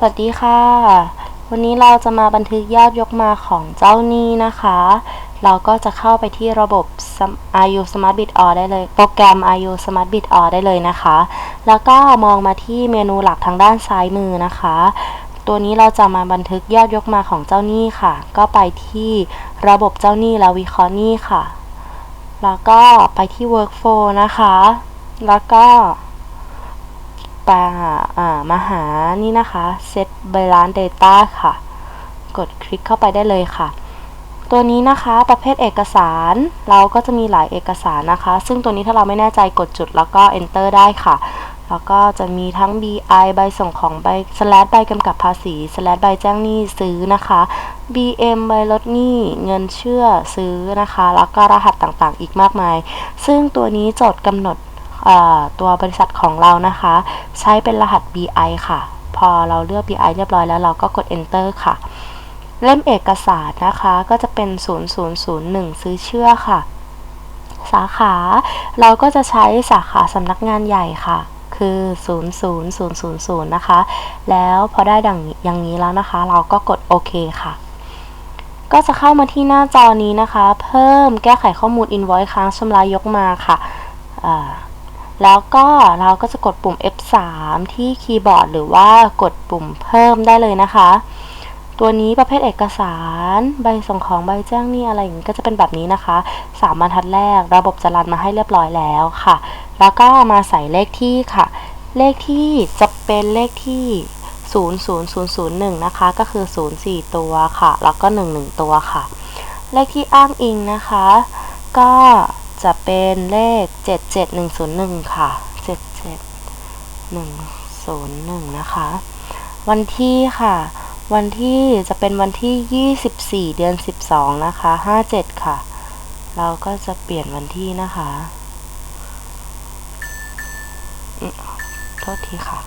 สวัสดีค่ะ วันนี้เราจะมาบันทึกยอดยกมาของเจ้าหนี้นะคะ เราก็จะเข้าไปที่ระบบ IU Smart Bid All ได้เลย โปรแกรม IU Smart Bid All ได้เลยนะคะ แล้วก็มองมาที่เมนูหลักทางด้านซ้ายมือนะคะ ตัวนี้เราจะมาบันทึกยอดยกมาของเจ้าหนี้ค่ะ ก็ไปที่ระบบเจ้าหนี้แล้ววิเคราะห์นี้ค่ะ แล้วก็ไปที่ workflow นะคะ แล้วก็ ปามาหานี่นะคะ set balance data ค่ะ กดคลิกเข้าไปได้เลยค่ะ ตัวนี้นะคะประเภทเอกสารเราก็จะมีหลายเอกสารนะคะ ซึ่งตัวนี้ถ้าเราไม่แน่ใจกดจุดแล้วก็ enter ได้ค่ะ แล้วก็จะมีทั้ง BI ใบส่งของใบ slash ใบกำกับภาษี slash ใบแจ้งหนี้ซื้อนะคะ BM ใบลดหนี้เงินเชื่อซื้อนะคะ แล้วก็รหัสต่างๆ อีกมากมาย ซึ่งตัวนี้โจทย์กำหนด ตัวบริษัทของเรานะคะ ใช้เป็นรหัส BI ค่ะ พอเราเลือก BI เรียบร้อยแล้วเราก็กด enter ค่ะ เล่มเอกสารนะคะก็จะเป็น 0001 ซื้อเชื่อค่ะ สาขาเราก็จะใช้สาขาสำนักงานใหญ่ค่ะคือ 00000 นะคะ แล้วพอได้ดังอย่างนี้แล้วนะคะ เราก็กดโอเคค่ะ ก็จะเข้ามาที่หน้าจอนี้นะคะ เพิ่มแก้ไขข้อมูล invoice ค้างชำระยกมาค่ะ แล้วก็เราก็จะกดปุ่ม F3 ที่คีย์บอร์ดหรือว่ากดปุ่มเพิ่มได้เลยนะคะ ตัวนี้ประเภทเอกสาร ใบส่งของใบแจ้งหนี้อะไรอย่างนี้ก็จะเป็นแบบนี้นะคะสามบรรทัดแรก ระบบจะรันมาให้เรียบร้อยแล้วค่ะ แล้วก็มาใส่เลขที่ค่ะ เลขที่จะเป็นเลขที่ 00001 นะคะ ก็คือ 04 ตัวค่ะ แล้วก็ 11 ตัวค่ะ เลขที่อ้างอิงนะคะ ก็ จะเป็นเลข 77101 ค่ะ 77101 นะคะ วันที่ค่ะ วันที่จะเป็นวันที่ 24 เดือน 12 นะคะ 57 ค่ะ เราก็จะเปลี่ยนวันที่นะคะ โทษทีค่ะ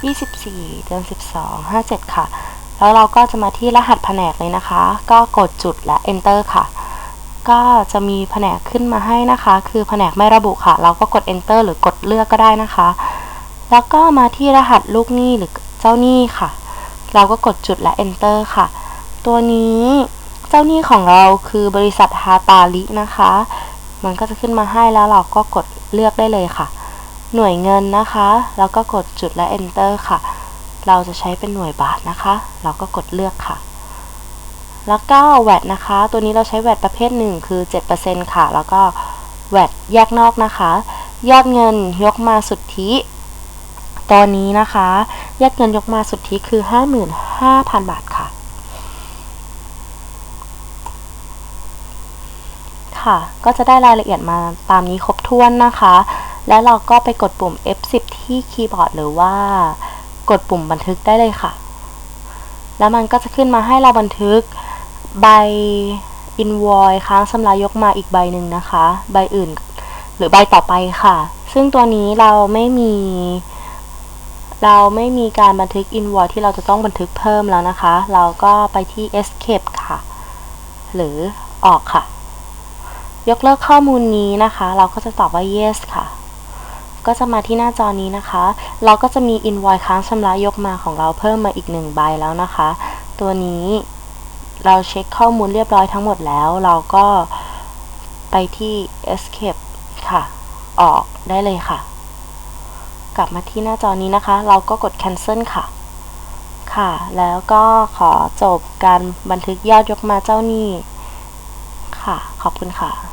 24 เดือน 12 57 ค่ะ แล้วเราก็จะมาที่รหัสแผนกเลยนะคะ ก็กดจุดและ enter ค่ะ ก็จะมีแผนกขึ้นมาให้นะคะ คือแผนกไม่ระบุค่ะ เราก็กด enter หรือกดเลือกก็ได้นะคะ แล้วก็มาที่รหัสลูกหนี้หรือเจ้าหนี้ค่ะ เราก็กดจุดและ enter ค่ะ ตัวนี้เจ้าหนี้ของเราคือบริษัทฮาตาลินะคะ มันก็จะขึ้นมาให้แล้วเราก็กดเลือกได้เลยค่ะ หน่วยเงินนะคะ แล้วก็กดจุดและ enter ค่ะ เราจะใช้เป็นหน่วยบาทนะคะ เราก็กดเลือกค่ะ แล้วก็แวดนะคะ ตัวนี้เราใช้แวดประเภทหนึ่งคือ 7%ค่ะ แล้วก็แวดแยกนอกนะคะ ยอดเงินยกมาสุทธิตัวนี้นะคะยอดเงินยกมาสุทธิคือ 55,000 บาทค่ะ ค่ะ ก็จะได้รายละเอียดมาตามนี้ครบถ้วนนะคะ แล้วเราก็ไปกดปุ่ม F10 ที่คีย์บอร์ดหรือว่ากดปุ่มบันทึกได้เลยค่ะ แล้วมันก็จะขึ้นมาให้เราบันทึก ใบ invoice ค้างชำระยกมาอีกใบหนึ่งนะคะ ใบอื่นหรือใบต่อไปค่ะ ซึ่งตัวนี้เราไม่มี เราไม่มีการบันทึก invoice ที่เราจะต้องบันทึกเพิ่มแล้วนะคะ เราก็ไปที่ escape ค่ะ หรือออกค่ะ ยกเลิกข้อมูลนี้นะคะ เราก็จะตอบว่า yes ค่ะ ก็จะมาที่หน้าจอนี้นะคะ เราก็จะมี invoice ค้างชำระยกมาของเราเพิ่มมาอีกหนึ่งใบแล้วนะคะ ตัวนี้ เราเช็คข้อมูลเรียบร้อยทั้งหมดแล้ว เราก็ไปที่ escape ค่ะ ออกได้เลยค่ะ กลับมาที่หน้าจอนี้นะคะ เราก็กด cancel ค่ะ ค่ะ แล้วก็ขอจบการบันทึกยอดยกมาเจ้าหนี้ค่ะ ขอบคุณค่ะ